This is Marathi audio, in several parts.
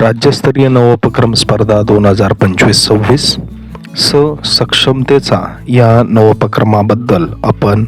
राज्यस्तरीय नवोपक्रम स्पर्धा दोन हजार पंचवीस सव्वीस स सक्षमतेचा या नवोपक्रमाबद्दल आपण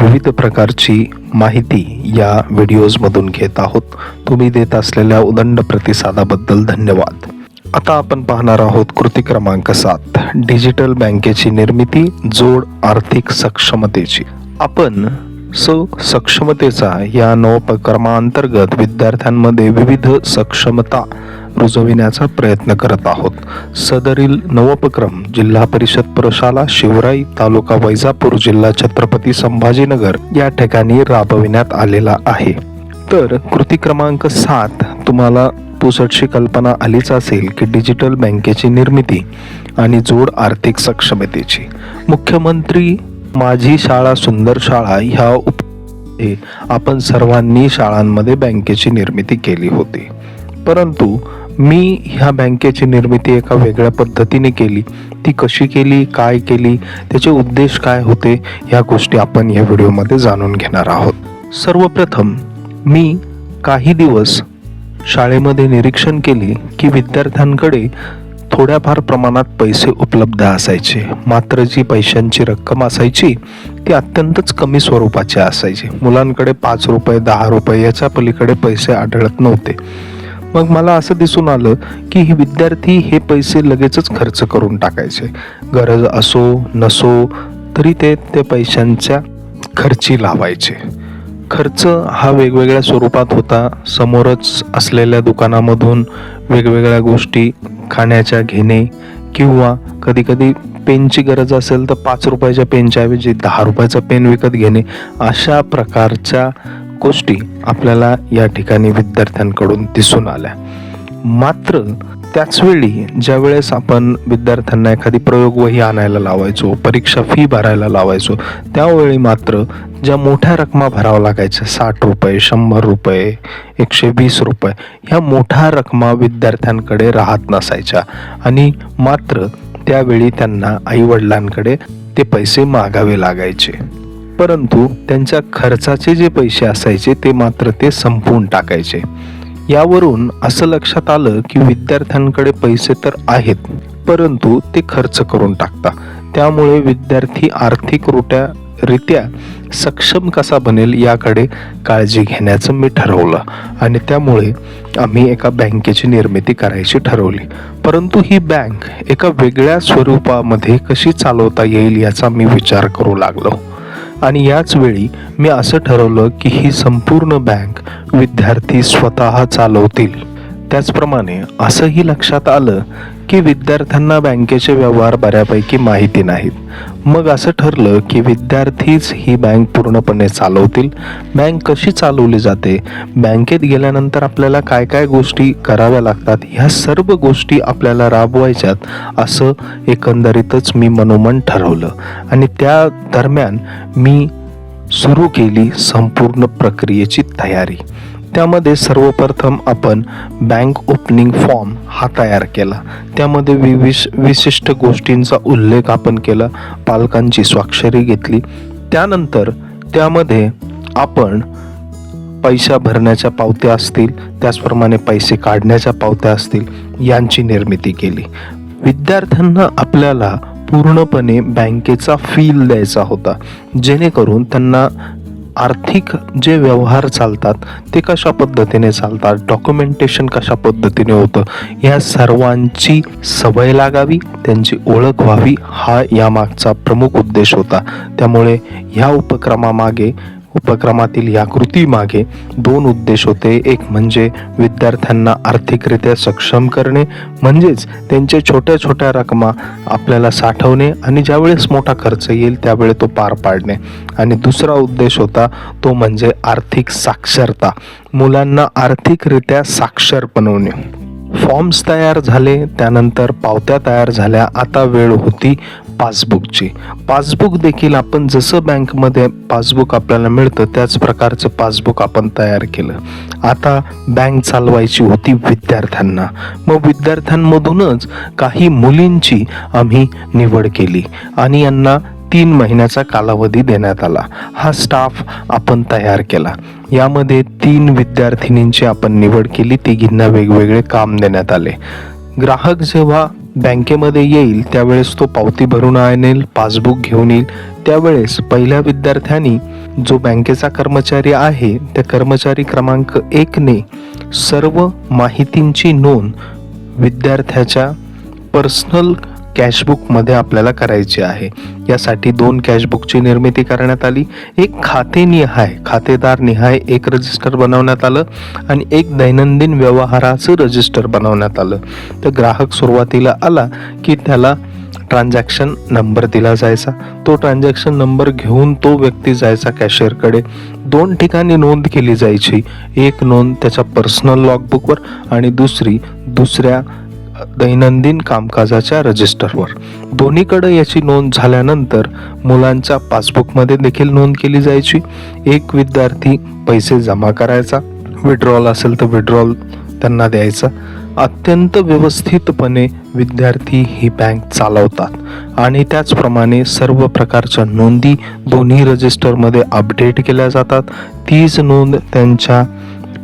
विविध प्रकारची माहिती या व्हिडिओजमधून घेत आहोत. तुम्ही देत असलेल्या उदंड प्रतिसादाबद्दल धन्यवाद. आता आपण पाहणार आहोत कृती क्रमांक सात डिजिटल बँकेची निर्मिती जोड आर्थिक सक्षमतेची. आपण स सक्षमतेचा या नवोपक्रमाअंतर्गत विद्यार्थ्यांमध्ये विविध सक्षमता रुजविण्याचा प्रयत्न करत आहोत. सदरील नवोपक्रम जिल्हा परिषद प्रशाला शिवराई तालुका वैजापूर जिल्हा छत्रपती संभाजीनगर या ठिकाणी राबविण्यात आलेला आहे. तर कृती क्रमांक सात तुम्हाला पुसटशी कल्पना आलीच असेल की डिजिटल बँकेची निर्मिती आणि जोड आर्थिक सक्षमतेची. मुख्यमंत्री माझी शाळा सुंदर शाळा ह्या उप आपण सर्वांनी शाळांमध्ये बँकेची निर्मिती केली होती. परंतु मी ह्या बँकेची निर्मिती एका वेगळ्या पद्धतीने केली. ती कशी केली काय केली त्याचे उद्देश काय होते ह्या गोष्टी आपण या व्हिडिओमध्ये जाणून घेणार आहोत. सर्वप्रथम मी काही दिवस शाळेमध्ये निरीक्षण केले की विद्यार्थ्यांकडे थोड्याफार प्रमाणात पैसे उपलब्ध असायचे. मात्र जी पैशांची रक्कम असायची ती अत्यंतच कमी स्वरूपाची असायची. मुलांकडे पाच रुपये दहा रुपये याच्या पलीकडे पैसे आढळत नव्हते. मग मला असं दिसून आलं की हे विद्यार्थी हे पैसे लगेचच खर्च करून टाकायचे. गरज असो नसो तरी ते त्या पैशांच्या खर्ची लावायचे. खर्च हा वेगवेगळ्या स्वरूपात होता. समोरच असलेल्या दुकानामधून वेगवेगळ्या गोष्टी खाण्याच्या घेणे किंवा कधीकधी पेनची गरज असेल तर पाच रुपयाच्या पेनच्याऐवजी दहा रुपयाचा पेन विकत घेणे अशा प्रकारच्या गोष्टी आपल्याला या ठिकाणी विद्यार्थ्यांकडून दिसून आल्या. मात्र त्याचवेळी ज्या वेळेस आपण विद्यार्थ्यांना एखादी प्रयोगवही आणायला लावायचो परीक्षा फी भरायला लावायचो त्यावेळी मात्र ज्या मोठ्या रकमा भराव्या लागायच्या साठ रुपये शंभर रुपये एकशे वीस रुपये ह्या मोठ्या रकमा विद्यार्थ्यांकडे राहत नसायच्या. आणि मात्र त्यावेळी त्यांना आईवडिलांकडे ते पैसे मागावे लागायचे. परंतु त्यांच्या खर्चाचे जे पैसे असायचे ते मात्र ते संपवून टाकायचे. यावरून असं लक्षात आलं की विद्यार्थ्यांकडे पैसे तर आहेत परंतु ते खर्च करून टाकता. त्यामुळे विद्यार्थी आर्थिकरित्या रित्या सक्षम कसा बनेल याकडे काळजी घेण्याचं मी ठरवलं आणि त्यामुळे आम्ही एका बँकेची निर्मिती करायची ठरवली. परंतु ही बँक एका वेगळ्या स्वरूपामध्ये कशी चालवता येईल याचा मी विचार करू लागलो. आणि याच वेळी मी असं ठरवलं की ही संपूर्ण बँक विद्यार्थी स्वतः चालवतील. त्याचप्रमाणे असंही लक्षात आलं की विद्यार्थ्यांना बँकेचे व्यवहार बऱ्यापैकी माहिती नाहीत. मग असं ठरलं की विद्यार्थीच ही बँक पूर्णपणे चालवतील. बँक कशी चालवली जाते? बँकेत गेल्यानंतर आपल्याला काय काय गोष्टी कराव्या लागतात? ह्या सर्व गोष्टी आपल्याला राबवायच्यात असं एकंदरीतच मी मनोमन ठरवलं. आणि त्या दरम्यान मी सुरू केली संपूर्ण प्रक्रियेची तयारी. त्यामध्ये सर्वप्रथम आपण बँक ओपनिंग फॉर्म हा तयार केला. त्यामध्ये विविश विशिष्ट गोष्टींचा उल्लेख आपण केला पालकांची स्वाक्षरी घेतली. त्यानंतर त्यामध्ये आपण पैसा भरण्याच्या पावत्या असतील त्याचप्रमाणे पैसे काढण्याच्या पावत्या असतील यांची निर्मिती केली. विद्यार्थ्यांना आपल्याला पूर्णपणे बँकेचा फील द्यायचा होता. जेणेकरून त्यांना आर्थिक जे व्यवहार चालतात ते कशा पद्धतीने चालतात? डॉक्युमेंटेशन कशा पद्धतीने होतं? या सर्वांची सवय लागावी त्यांची ओळख व्हावी हा यामागचा प्रमुख उद्देश होता. त्यामुळे ह्या उपक्रमामागे उपक्रमातील या कृतीमागे दोन उद्देश होते. एक म्हणजे विद्यार्थ्यांना आर्थिकरित्या सक्षम करणे म्हणजेच त्यांचे छोट्या छोट्या रकमा आपल्याला साठवणे आणि ज्यावेळेस मोठा खर्च येईल त्यावेळेस तो पार पाडणे. आणि दुसरा उद्देश होता तो म्हणजे आर्थिक साक्षरता. मुलांना आर्थिकरित्या साक्षर बनवणे. फॉर्म्स तयार झाले त्यानंतर पावत्या तयार झाल्या. आता वेळ होती पासबुकची. पासबुक देखील आपण जसं बँकमध्ये पासबुक आपल्याला मिळतं त्याच प्रकारचं पासबुक आपण तयार केलं. आता बँक चालवायची होती विद्यार्थ्यांना. मग विद्यार्थ्यांमधूनच काही मुलींची आम्ही निवड केली आणि यांना तीन महिन्याचा कालावधी देण्यात आला. हा स्टाफ आपण तयार केला. यामध्ये तीन विद्यार्थिनींची आपण निवड केली. तिघींना वेगवेगळे काम देण्यात आले. ग्राहक जेव्हा बँकेमध्ये येईल त्यावेळेस तो पावती भरून आणेल पासबुक घेऊन येईल. त्यावेळेस पहिल्या विद्यार्थ्यांनी जो बँकेचा कर्मचारी आहे त्या कर्मचारी क्रमांक एकने सर्व माहितींची नोंद विद्यार्थ्याच्या पर्सनल कॅशबुकमध्ये आपल्याला करायची आहे. यासाठी दोन कॅशबुकची निर्मिती करण्यात आली. एक खाते निहाय खातेदार निहाय एक रजिस्टर बनवण्यात आलं आणि एक दैनंदिन व्यवहाराचं रजिस्टर बनवण्यात आलं. तर ग्राहक सुरुवातीला आला की त्याला ट्रान्झॅक्शन नंबर दिला जायचा. तो ट्रान्झॅक्शन नंबर घेऊन तो व्यक्ती जायचा कॅशियरकडे. दोन ठिकाणी नोंद केली जायची. एक नोंद त्याच्या पर्सनल लॉगबुकवर आणि दुसरी दुसऱ्या दैनंदिन कामकाजाच्या रजिस्टरवर. दोन्हीकडे याची नोंद झाल्यानंतर मुलांच्या पासबुकमध्ये देखील नोंद केली जायची. एक विद्यार्थी पैसे जमा करायचा. विड्रॉल असेल तर विड्रॉल त्यांना द्यायचा. अत्यंत व्यवस्थितपणे विद्यार्थी ही बँक चालवतात. आणि त्याचप्रमाणे सर्व प्रकारच्या नोंदी दोन्ही रजिस्टरमध्ये अपडेट केल्या जातात. तीच नोंद त्यांच्या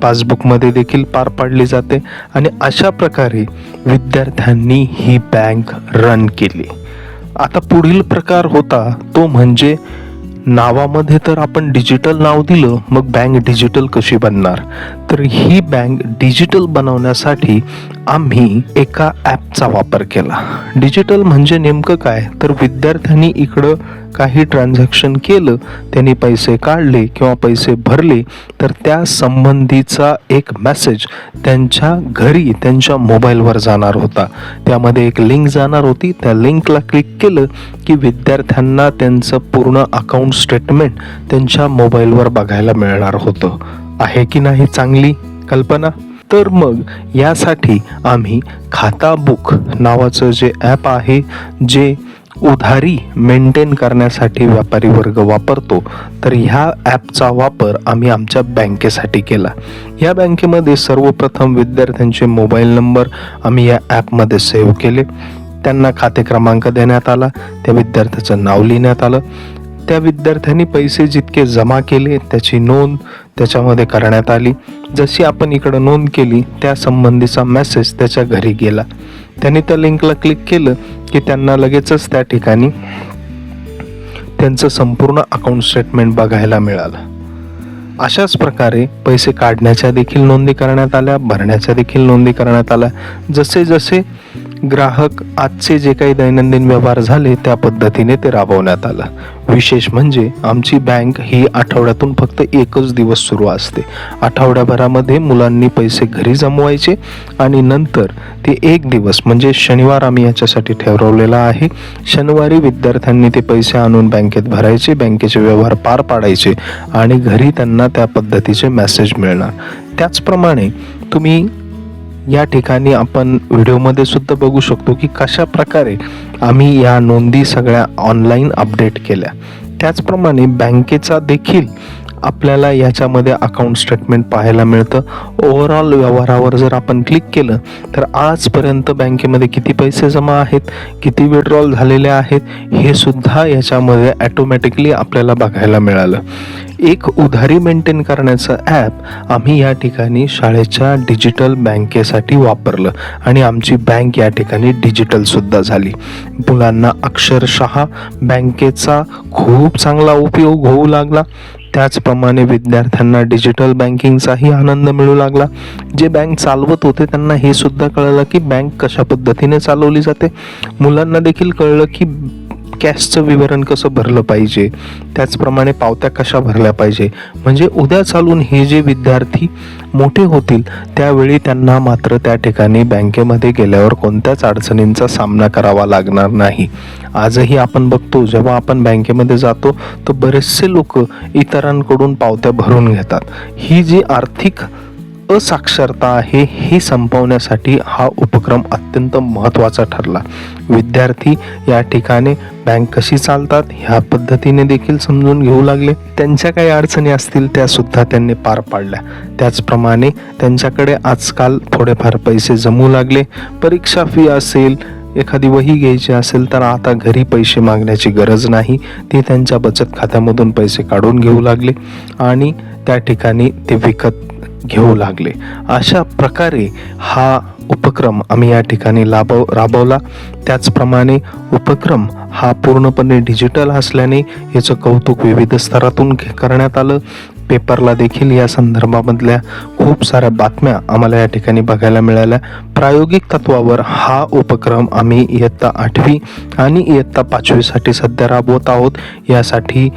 पासबुकमध्ये देखील पार पाडली जाते आणि अशा प्रकारे विद्यार्थ्यांनी ही बँक रन केली. आता पुढील प्रकार होता तो म्हणजे नावामध्ये तर आपण डिजिटल नाव दिलं मग बँक डिजिटल कशी बनणार? तर ही बँक डिजिटल बनवण्यासाठी आम्ही एका ॲपचा वापर केला. डिजिटल म्हणजे नेमकं काय? तर विद्यार्थ्यांनी इकडं काही ट्रान्झॅक्शन केलं त्यांनी पैसे काढले किंवा पैसे भरले तर त्या संबंधीचा एक मेसेज त्यांच्या घरी त्यांच्या मोबाईलवर जाणार होता. त्यामध्ये एक लिंक जाणार होती. त्या लिंकला क्लिक केलं की विद्यार्थ्यांना त्यांचं पूर्ण अकाउंट स्टेटमेंट त्यांच्या मोबाईलवर बघायला मिळणार होतं. आहे की नाही चांगली कल्पना? तर मग यासाठी आम्ही खाता बुक नावाचं जे ॲप आहे जे उधारी मेंटेन करण्यासाठी व्यापारी वर्ग वापरतो तर ह्या ॲपचा वापर आम्ही आमच्या बँकेसाठी केला. या बँकेमध्ये सर्वप्रथम विद्यार्थ्यांचे मोबाईल नंबर आम्ही या ॲपमध्ये सेव्ह केले. त्यांना खाते क्रमांक देण्यात आला त्या विद्यार्थ्याचं नाव लिहिण्यात आलं. त्या विद्यार्थ्यांनी पैसे जितके जमा केले त्याची नोंद त्याच्यामध्ये करण्यात आली. जशी आपण इकडं नोंद केली त्या संबंधीचा मेसेज त्याच्या घरी गेला. त्यांनी त्या लिंकला क्लिक केलं की त्यांना लगेचच त्या ठिकाणी त्यांचं संपूर्ण अकाउंट स्टेटमेंट बघायला मिळालं. अशाच प्रकारे पैसे काढण्याच्या देखील नोंदी करण्यात आल्या भरण्याच्या देखील नोंदी करण्यात आल्या. जसे जसे ग्राहक आजचे जे काही दैनंदिन व्यवहार झाले त्या पद्धतीने ते राबवण्यात आलं. विशेष म्हणजे आमची बँक ही आठवड्यातून फक्त एकच दिवस सुरू असते. आठवड्याभरामध्ये मुलांनी पैसे घरी जमवायचे आणि नंतर ते एक दिवस म्हणजे शनिवार आम्ही याच्यासाठी ठरवलेला आहे शनिवारी विद्यार्थ्यांनी ते पैसे आणून बँकेत भरायचे बँकेचे व्यवहार पार पाडायचे आणि घरी त्यांना त्या पद्धतीचे मेसेज मिळणार. त्याचप्रमाणे तुम्ही या ठिकाणी आपण व्हिडिओमध्ये सुद्धा बघू शकतो की कशा प्रकारे आम्ही या नोंदी सगळ्या ऑनलाईन अपडेट केल्या. त्याचप्रमाणे बँकेचा देखील आपल्याला याच्यामध्ये अकाउंट स्टेटमेंट पाहायला मिळतं. ओव्हरऑल व्यवहारावर जर आपण क्लिक केलं तर आजपर्यंत बँकेमध्ये किती पैसे जमा आहेत किती विड्रॉल झालेले आहेत हे सुद्धा याच्यामध्ये ॲटोमॅटिकली आपल्याला बघायला मिळालं. एक उधारी मेंटेन करण्याचं ॲप आम्ही या ठिकाणी शाळेच्या डिजिटल बँकेसाठी वापरलं आणि आमची बँक या ठिकाणी डिजिटलसुद्धा झाली. मुलांना अक्षरशः बँकेचा खूप चांगला उपयोग होऊ लागला. त्याचप्रमाणे विद्यार्थ्यांना डिजिटल बँकिंगचाही आनंद मिळू लागला. जे बँक चालवत होते त्यांना हे सुद्धा कळलं की बँक कशा पद्धतीने चालवली जाते. मुलांना देखील कळलं की कॅशचं विवरण कसं भरलं पाहिजे? त्याचप्रमाणे पावत्या कशा भरल्या पाहिजे? म्हणजे उद्या चालून हे जे विद्यार्थी मोठे होतील त्यावेळी त्यांना मात्र त्या ठिकाणी बँकेमध्ये गेल्यावर कोणत्याच अडचणींचा सामना करावा लागणार नाही. आजही आपण बघतो जेव्हा आपण बँकेमध्ये जातो तर बरेचसे लोक इतरांकडून पावत्या भरून घेतात. ही जी आर्थिक असाक्षरता आहे हे संपवण्यासाठी हा उपक्रम अत्यंत महत्त्वाचा ठरला. विद्यार्थी या ठिकाणी बँक कशी चालतात ह्या पद्धतीने देखील समजून घेऊ लागले. त्यांच्या काही अडचणी असतील त्यासुद्धा त्यांनी पार पाडल्या. त्याचप्रमाणे त्यांच्याकडे आजकाल थोडेफार पैसे जमू लागले. परीक्षा फी असेल एखादी वही घ्यायची असेल तर आता घरी पैसे मागण्याची गरज नाही. ते त्यांच्या बचत खात्यामधून पैसे काढून घेऊ लागले. आणि त्या ठिकाणी ते विकत घेऊ लागले. अशा प्रकारे हा उपक्रम आम्ही या ठिकाणी लाभव राबवला. त्याचप्रमाणे उपक्रम हा पूर्णपणे डिजिटल असल्याने याचं कौतुक विविध स्तरातून करण्यात आलं. पेपरला देखील या संदर्भामधल्या खूप साऱ्या बातम्या आम्हाला या ठिकाणी बघायला मिळाल्या. प्रायोगिक तत्वावर हा उपक्रम आम्ही इयत्ता आठवी आणि इयत्ता पाचवीसाठी सध्या राबवत आहोत. यासाठी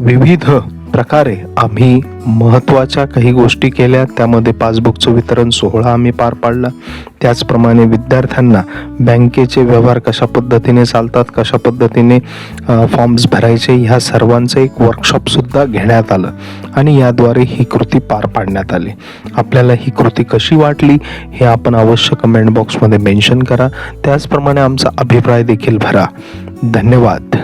विविध प्रकारे आम्ही महत्त्वाच्या काही गोष्टी केल्या. त्यामध्ये पासबुकचं वितरण सोहळा आम्ही पार पाडला. त्याचप्रमाणे विद्यार्थ्यांना बँकेचे व्यवहार कशा पद्धतीने चालतात कशा पद्धतीने फॉर्म्स भरायचे ह्या सर्वांचं एक वर्कशॉपसुद्धा घेण्यात आलं. आणि याद्वारे ही कृती पार पाडण्यात आली. आपल्याला ही कृती कशी वाटली हे आपण अवश्य कमेंट बॉक्समध्ये मेन्शन करा. त्याचप्रमाणे आमचा अभिप्राय देखील भरा. धन्यवाद.